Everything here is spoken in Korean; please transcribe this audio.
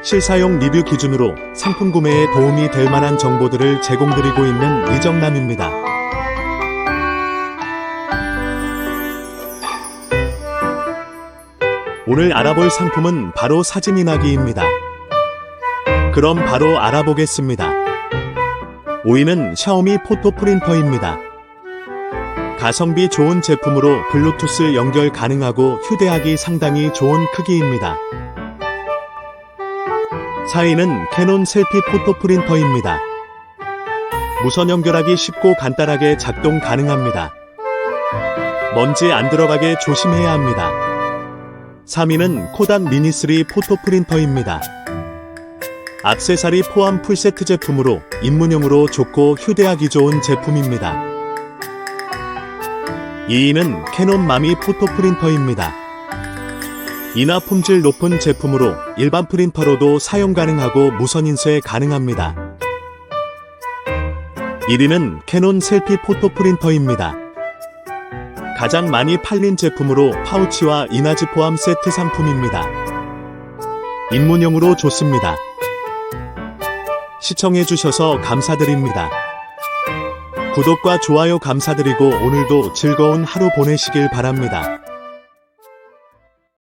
실사용 리뷰 기준으로 상품 구매에 도움이 될 만한 정보들을 제공드리고 있는 이정남입니다. 오늘 알아볼 상품은 바로 사진 인화기입니다. 그럼 바로 알아보겠습니다. 5위는 샤오미 포토 프린터입니다. 가성비 좋은 제품으로 블루투스 연결 가능하고 휴대하기 상당히 좋은 크기입니다. 4위는 캐논 셀피 포토 프린터입니다. 무선 연결하기 쉽고 간단하게 작동 가능합니다. 먼지 안 들어가게 조심해야 합니다. 3위는 코닥 미니3 포토 프린터입니다. 악세사리 포함 풀세트 제품으로 입문용으로 좋고 휴대하기 좋은 제품입니다. 2위는 캐논 마미 포토 프린터입니다. 인화 품질 높은 제품으로 일반 프린터로도 사용 가능하고 무선 인쇄 가능합니다. 1위는 캐논 셀피 포토 프린터입니다. 가장 많이 팔린 제품으로 파우치와 인화지 포함 세트 상품입니다. 입문용으로 좋습니다. 시청해주셔서 감사드립니다. 구독과 좋아요 감사드리고 오늘도 즐거운 하루 보내시길 바랍니다.